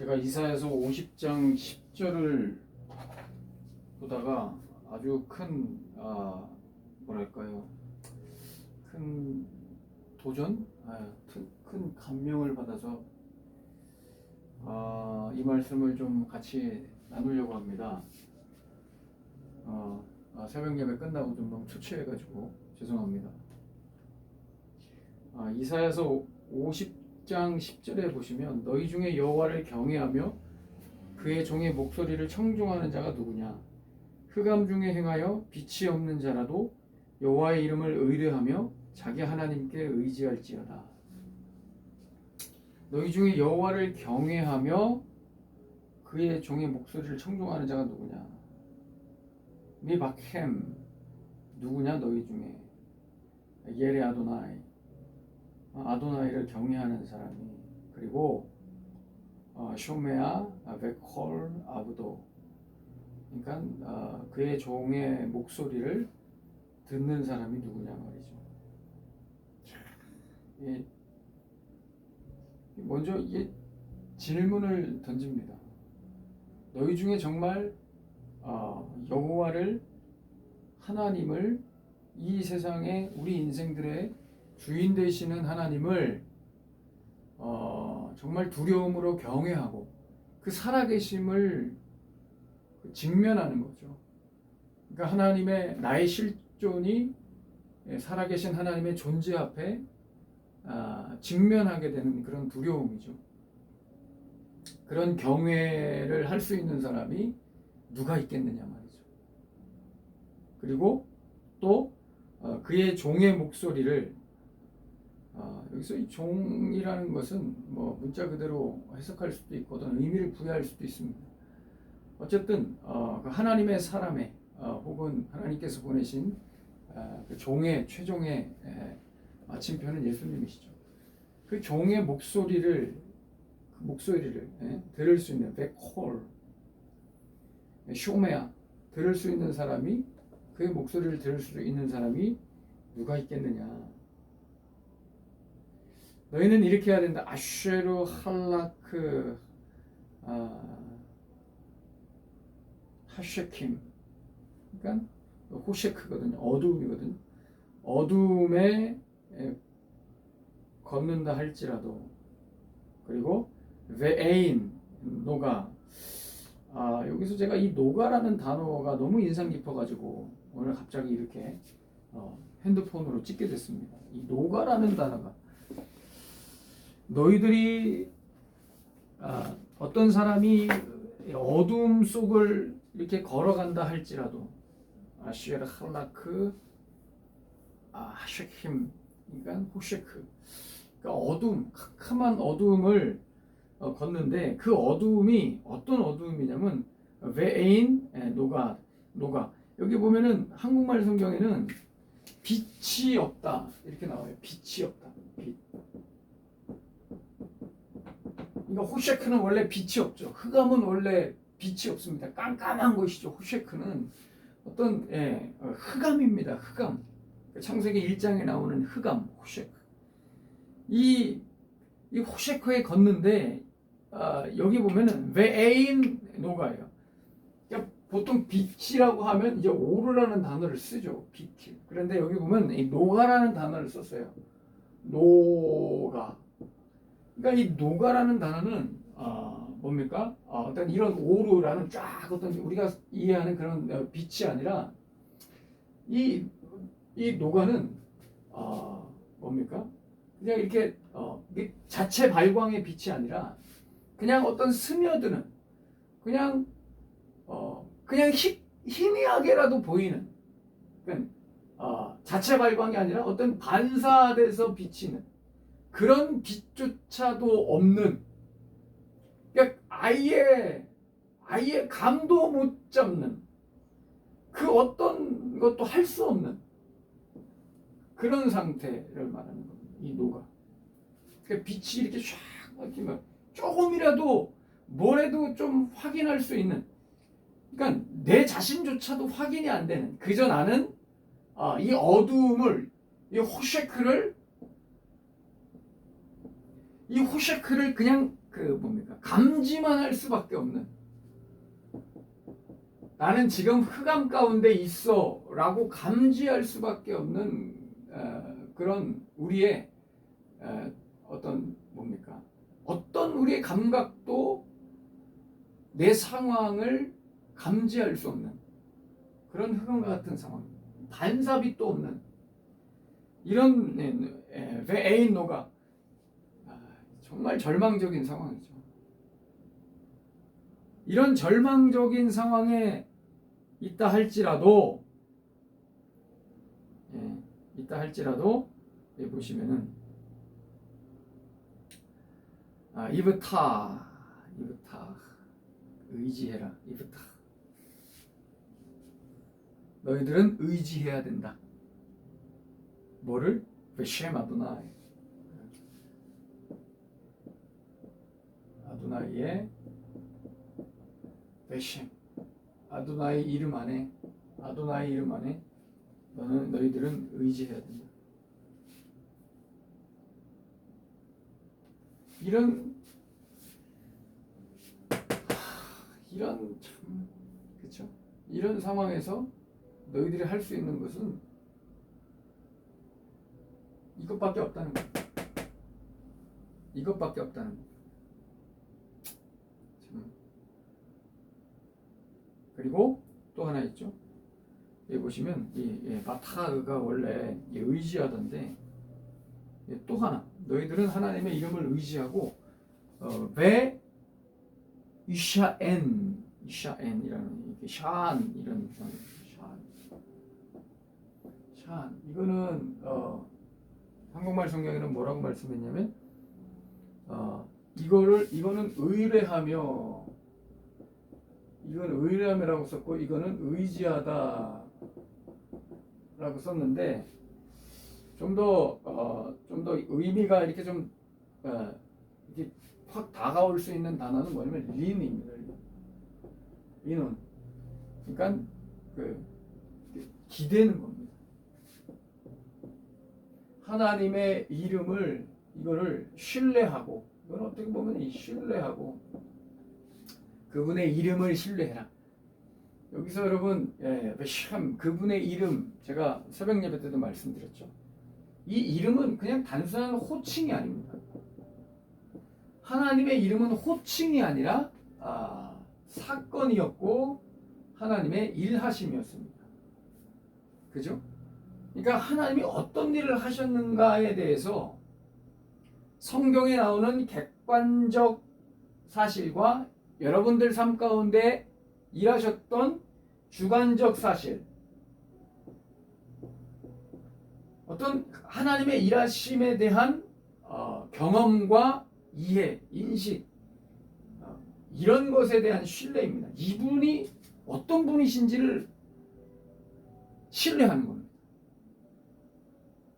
제가 이사에서 50장 10절을 보다가 아주 큰 아, 뭐랄까요 큰 도전, 아, 큰, 큰 감명을 받아서 아, 이 말씀을 좀 같이 나누려고 합니다. 어, 아, 새벽 예배 끝나고 좀 너무 초췌해가지고 죄송합니다. 아, 이사야서 50 장 10절에 보시면 너희 중에 여호와를 경외하며 그의 종의 목소리를 청중하는 자가 누구냐? 흑암 중에 행하여 빛이 없는 자라도 여호와의 이름을 의뢰하며 자기 하나님께 의지할지어다. 너희 중에 여호와를 경외하며 그의 종의 목소리를 청중하는 자가 누구냐? 미박햄 누구냐 너희 중에 예레 아도나이 아도나이를 경외하는 사람이 그리고 어, 쇼메아 베콜 아브도 그러니까 어, 그의 종의 목소리를 듣는 사람이 누구냐 말이죠. 이, 먼저 이게 질문을 던집니다. 너희 중에 정말 어, 여호와를 하나님을 이 세상에 우리 인생들의 주인 되시는 하나님을 어, 정말 두려움으로 경외하고 그 살아계심을 직면하는 거죠. 그러니까 하나님의 나의 실존이 살아계신 하나님의 존재 앞에 아, 직면하게 되는 그런 두려움이죠. 그런 경외를 할 수 있는 사람이 누가 있겠느냐 말이죠. 그리고 또 어, 그의 종의 목소리를 어, 여기서 이 종이라는 것은 뭐 문자 그대로 해석할 수도 있고 어떤 의미를 부여할 수도 있습니다. 어쨌든 어, 그 하나님의 사람의 어, 혹은 하나님께서 보내신 어, 그 종의 최종의 에, 마침표는 예수님이시죠. 그 종의 목소리를 그 목소리를 에, 들을 수 있는 백홀 쇼메아 들을 수 있는 사람이 그의 목소리를 들을 수 있는 사람이 누가 있겠느냐? 너희는 이렇게 해야 된다. 아쉐르 할라크 아, 하쉐킴 그러니까 호셰크거든요. 어두움이거든요. 어두움에 에, 걷는다 할지라도 그리고 vein 노가 아 여기서 제가 이 노가라는 단어가 너무 인상 깊어가지고 오늘 갑자기 이렇게 어, 핸드폰으로 찍게 됐습니다. 이 노가라는 단어가 너희들이 아, 어떤 사람이 어둠 속을 이렇게 걸어간다 할지라도 아시에르 할라크 아 하쉐킴 그러니까 호쉐크 그러니까 어둠 캄캄한 어둠을 어, 걷는데 그 어두움이 어떤 어두움이냐면 vein 노가 노가 여기 보면은 한국말 성경에는 빛이 없다 이렇게 나와요. 빛이 없다. 빛. 그러니까 호쉐크는 원래 빛이 없죠. 흑암은 원래 빛이 없습니다. 깜깜한 것이죠. 호쉐크는 어떤 예, 어, 흑암입니다. 흑암. 창세기 1장에 나오는 흑암 호쉐크. 이, 이 호쉐크에 걷는데 아, 여기 보면은 vein 노가예요. 그러니까 보통 빛이라고 하면 이제 오르라는 단어를 쓰죠. 빛이. 그런데 여기 보면 이 노가라는 단어를 썼어요. 노가. 그러니까 이 노가라는 단어는 아, 뭡니까? 아, 어떤 이런 오르라는 쫙 어떤 우리가 이해하는 그런 어, 빛이 아니라 이, 이 노가는 아, 뭡니까? 그냥 이렇게 어, 자체 발광의 빛이 아니라 그냥 어떤 스며드는 그냥 어, 그냥 희, 희미하게라도 보이는 그러니까, 어, 자체 발광이 아니라 어떤 반사돼서 비치는 그런 빛조차도 없는 그러니까 아예 아예 감도 못 잡는 그 어떤 것도 할 수 없는 그런 상태를 말하는 겁니다. 이 노가. 그러니까 빛이 이렇게 쫙 이렇게 막 조금이라도 뭐래도 좀 확인할 수 있는 그러니까 내 자신조차도 확인이 안 되는 그저 나는 아, 이 어두움을 이 호쉐크를 이 호쉐크를 그냥 그그 뭡니까? 감지만 할 수밖에 없는. 나는 지금 흑암 가운데 있어라고 감지할 수밖에 없는 어, 그런 우리의 어, 어떤 뭡니까? 어떤 우리의 감각도 내 상황을 감지할 수 없는 그런 흑암과 같은 상황. 또 없는. 이런 베에인 노가 아, 정말 절망적인 상황이죠. 이런 절망적인 상황에 있다 할지라도 예, 있다 할지라도 여기 보시면은 아, 이브타 이브타 의지해라 이브타 너희들은 의지해야 된다. 뭐를? 베쉐 아도나이 아도나이의 베셴 아도나이 이름 안에 아도나이 이름 안에 너는 너희들은 의지해야 된다. 이런 하, 이런 참 그렇죠? 이런 상황에서 너희들이 할 수 있는 것은 이것밖에 없다는 거야. 이것밖에 없다는 거 야. 참. 그리고 또 하나 있죠. 여기 보시면 이 예, 마타가 원래 이 의지하던데 예, 또 하나 너희들은 하나님의 이름을 의지하고 어, 베 이샤엔 이샤엔이라는 이게 샤안 이런 샤안 샤안 이거는 어, 한국말 성경에는 뭐라고 말씀했냐면 어, 이거를 이거는 의뢰하며 이건 의뢰함이라고 썼고 이거는 의지하다라고 썼는데 좀더 어, 의미가 이렇게 좀 어, 이렇게 확 다가올 수 있는 단어는 뭐냐면 린입니다. 린은 그러니까 그 기대는 겁니다. 하나님의 이름을 이거를 신뢰하고 이건 어떻게 보면 이 신뢰하고 그분의 이름을 신뢰해라. 여기서 여러분 예, 참 그분의 이름 제가 새벽 예배 때도 말씀드렸죠. 이 이름은 그냥 단순한 호칭이 아닙니다. 하나님의 이름은 호칭이 아니라 아, 사건이었고 하나님의 일하심이었습니다. 그죠? 그러니까 하나님이 어떤 일을 하셨는가에 대해서 성경에 나오는 객관적 사실과 여러분들 삶 가운데 일하셨던 주관적 사실 어떤 하나님의 일하심에 대한 어, 경험과 이해, 인식 어, 이런 것에 대한 신뢰입니다. 이분이 어떤 분이신지를 신뢰하는 겁니다.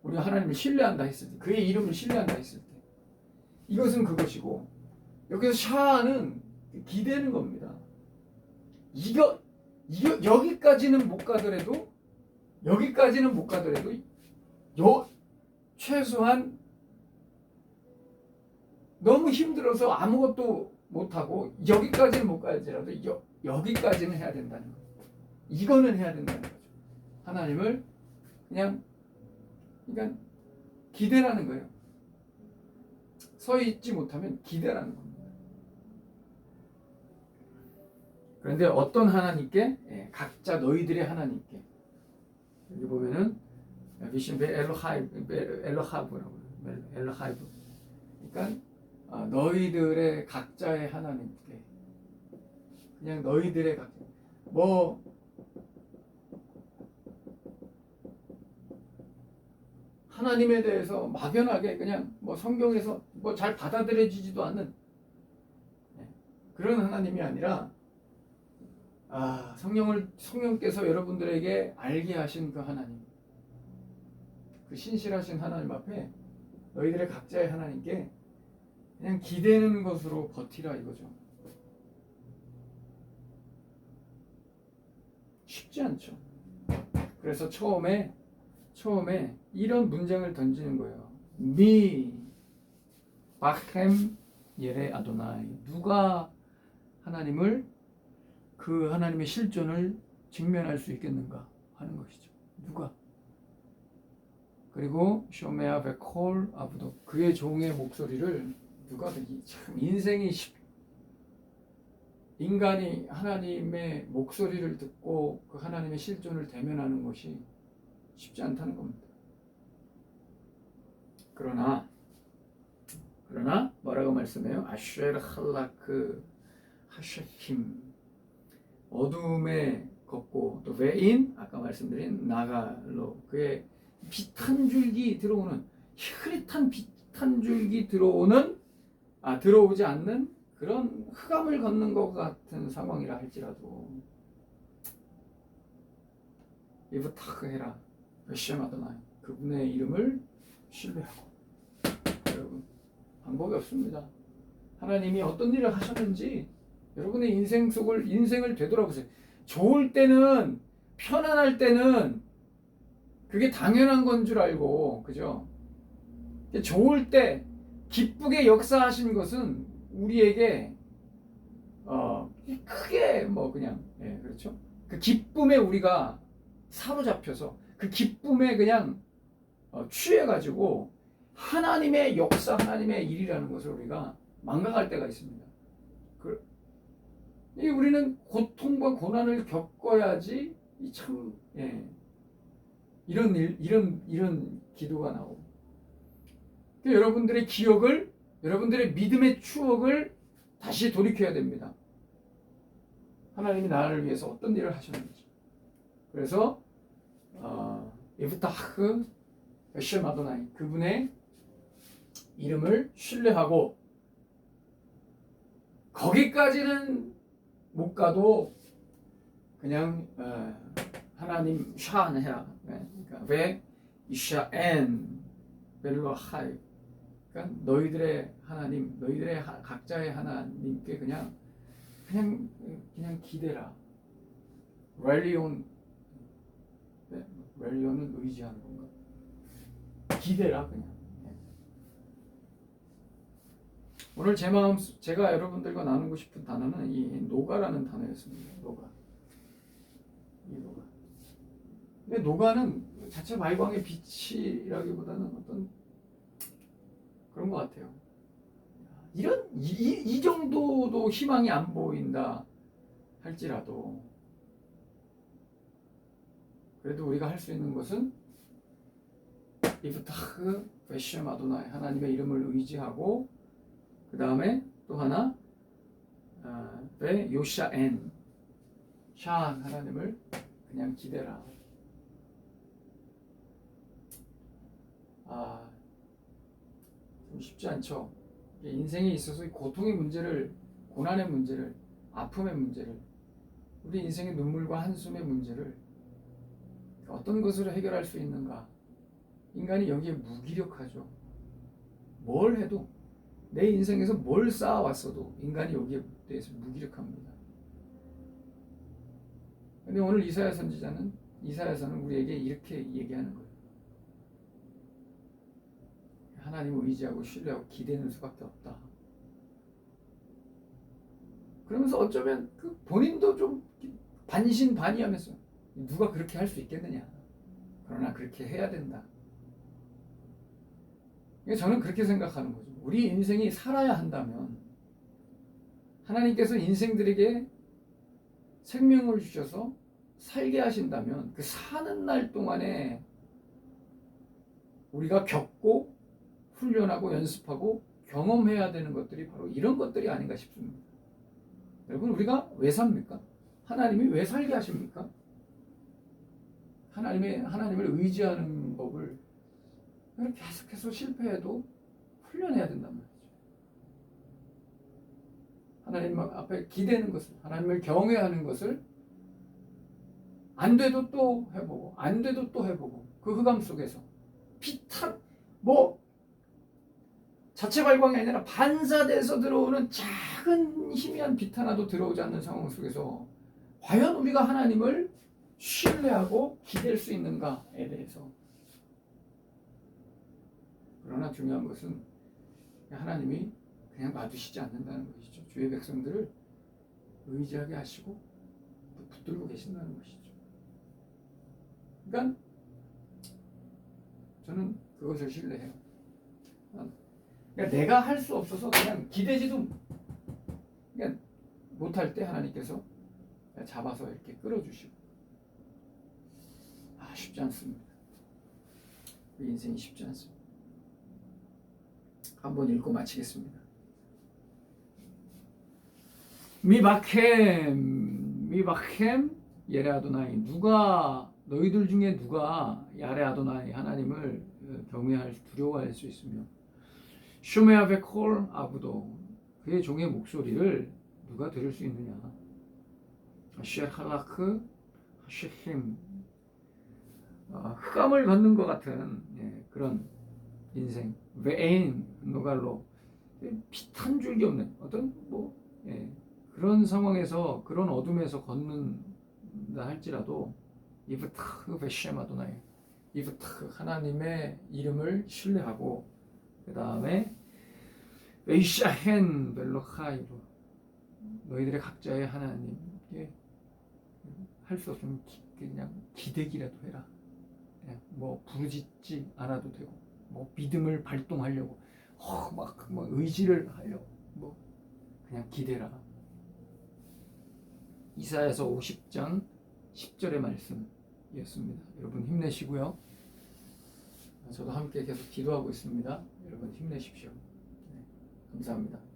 우리가 하나님을 신뢰한다 했을 때, 그의 이름을 신뢰한다 했을 때, 이것은 그것이고 여기서 샤는 기대는 겁니다. 이거 이거 여기까지는 못 가더라도 여기까지는 못 가더라도 요 최소한 너무 힘들어서 아무것도 못하고 여기까지는 못 가더라도 여, 여기까지는 해야 된다는 거예요. 이거는 해야 된다는 거죠. 하나님을 그냥 그러니까 기대라는 거예요. 서 있지 못하면 기대라는 겁니다. 그런데 어떤 하나님께 예, 각자 너희들의 하나님께 여기 보면은 미신 베 엘로하이브 베 엘로하브라고 해요. 엘로하이브. 그러니까 아, 너희들의 각자의 하나님께 그냥 너희들의 각자 뭐 하나님에 대해서 막연하게 그냥 뭐 성경에서 뭐 잘 받아들여지지도 않는 예, 그런 하나님이 아니라 아 성령을 성령께서 여러분들에게 알게 하신 그 하나님 그 신실하신 하나님 앞에 너희들의 각자의 하나님께 그냥 기대는 것으로 버티라 이거죠. 쉽지 않죠. 그래서 처음에 처음에 이런 문장을 던지는 거예요. 미 바햄 예레 아도나이 누가 하나님을 그 하나님의 실존을 직면할 수 있겠는가 하는 것이죠. 누가? 그리고 쇼메아 베콜 아부도 그의 종의 목소리를 누가 참 인생이 쉽 인간이 하나님의 목소리를 듣고 그 하나님의 실존을 대면하는 것이 쉽지 않다는 겁니다. 그러나 그러나 뭐라고 말씀해요? 아쉐르 할라크 하셰킴. 어둠에 걷고 또 외인 아까 말씀드린 나갈로 그의 빛 한 줄기 들어오는 흐릿한 빛 한 줄기 들어오는 아 들어오지 않는 그런 흑암을 걷는 것 같은 상황이라 할지라도. 이부탁 해라. 베시마도나 그분의 이름을 신뢰하고 여러분 방법이 없습니다. 하나님이 어떤 일을 하셨는지 여러분의 인생 속을 인생을 되돌아보세요. 좋을 때는 편안할 때는 그게 당연한 건 줄 알고 그죠? 좋을 때 기쁘게 역사하신 것은 우리에게 어 크게 뭐 그냥 예 그렇죠? 그 기쁨에 우리가 사로잡혀서 그 기쁨에 그냥 어, 취해가지고 하나님의 역사, 하나님의 일이라는 것을 우리가 망각할 때가 있습니다. 그, 이 우리는 고통과 고난을 겪어야지 참 예, 이런 일, 이런 이런 기도가 나오고 그러니까 여러분들의 기억을 여러분들의 믿음의 추억을 다시 돌이켜야 됩니다. 하나님이 나를 위해서 어떤 일을 하셨는지. 그래서 어, 이브타흐 베쉐마도나이. 그분의 이름을 신뢰하고 거기까지는 못 가도 그냥 어, 하나님 샤안해야. 그러니까 왜? 이샤엔 벨로 하이. 그러니까 너희들의 하나님 너희들의 하, 각자의 하나님께 그냥 그냥 그냥 기대라. 렐리온. 네, 렐리온은 의지하는 건가 기대라 그냥 오늘 제 마음 제가 여러분들과 나누고 싶은 단어는 이 노가라는 단어였습니다. 노가. 이 노가. 근데 노가는 자체 말광의 빛이라기보다는 어떤 그런 것 같아요. 이런 이, 이 정도도 희망이 안 보인다 할지라도 그래도 우리가 할 수 있는 것은 이브타흐 베시마 마도나의 하나님의 이름을 의지하고 그 다음에 또 하나 아, 왜 요샤엔 샤 하나님을 그냥 기대라. 아, 좀 쉽지 않죠. 인생에 있어서 고통의 문제를, 고난의 문제를, 아픔의 문제를, 우리 인생의 눈물과 한숨의 문제를 어떤 것으로 해결할 수 있는가? 인간이 여기에 무기력하죠. 뭘 해도 내 인생에서 뭘 쌓아왔어도 인간이 여기에 대해서 무기력합니다. 근데 오늘 이사야 선지자는 이사야서는 우리에게 이렇게 얘기하는 거예요. 하나님을 의지하고 신뢰하고 기대는 수밖에 없다. 그러면서 어쩌면 그 본인도 좀 반신반의하면서 누가 그렇게 할 수 있겠느냐. 그러나 그렇게 해야 된다. 저는 그렇게 생각하는 거죠. 우리 인생이 살아야 한다면 하나님께서 인생들에게 생명을 주셔서 살게 하신다면 그 사는 날 동안에 우리가 겪고 훈련하고 연습하고 경험해야 되는 것들이 바로 이런 것들이 아닌가 싶습니다. 여러분 우리가 왜 삽니까? 하나님이 왜 살게 하십니까? 하나님의 하나님을 의지하는 법을 계속해서 실패해도 훈련해야 된단 말이죠. 하나님 앞에 기대는 것을, 하나님을 경외하는 것을 안 돼도 또 해보고, 안 돼도 또 해보고, 그 흑암 속에서 피탄, 뭐, 자체 발광이 아니라 반사돼서 들어오는 작은 희미한 빛 하나도 들어오지 않는 상황 속에서 과연 우리가 하나님을 신뢰하고 기댈 수 있는가에 대해서 그러나 중요한 것은 하나님이 그냥 놔두시지 않는다는 것이죠. 주의 백성들을 의지하게 하시고 또 붙들고 계신다는 것이죠. 그러니까 저는 그것을 신뢰해요. 그러니까 내가 할 수 없어서 그냥 기대지도 그냥 못할 때 하나님께서 잡아서 이렇게 끌어주시고 아 쉽지 않습니다. 우리 인생이 쉽지 않습니다. 한번 읽고 마치겠습니다. 미바켐 미바켐 예레 아도나이. 누가 너희들 중에 누가 야레 아도나이 하나님을 어, 경외할 두려워할 수 있으며. 슈메아베 콜 아부도. 그의 종의 목소리를 누가 들을 수 있느냐? 쉐 할라크 쉐힘. 어, 흑암을 걷는 것 같은 예, 그런 인생. 베인 노갈로. 피탄 줄기 없는 어떤 뭐 예, 그런 상황에서 그런 어둠에서 걷는다 할지라도 이브타흐 베쉐마도나이 이브타흐 하나님의 이름을 신뢰하고 그 다음에 베이샤헨 벨로카이로 너희들의 각자의 하나님께 할 수 없으면 기- 그냥 기대기라도 해라. 예, 뭐 부르짖지 않아도 되고 뭐 믿음을 발동하려고 어, 막뭐 의지를 하려고 뭐 그냥 기대라. 이사야서 50장 10절의 말씀이었습니다. 여러분 힘내시고요. 저도 함께 계속 기도하고 있습니다. 여러분 힘내십시오. 네, 감사합니다.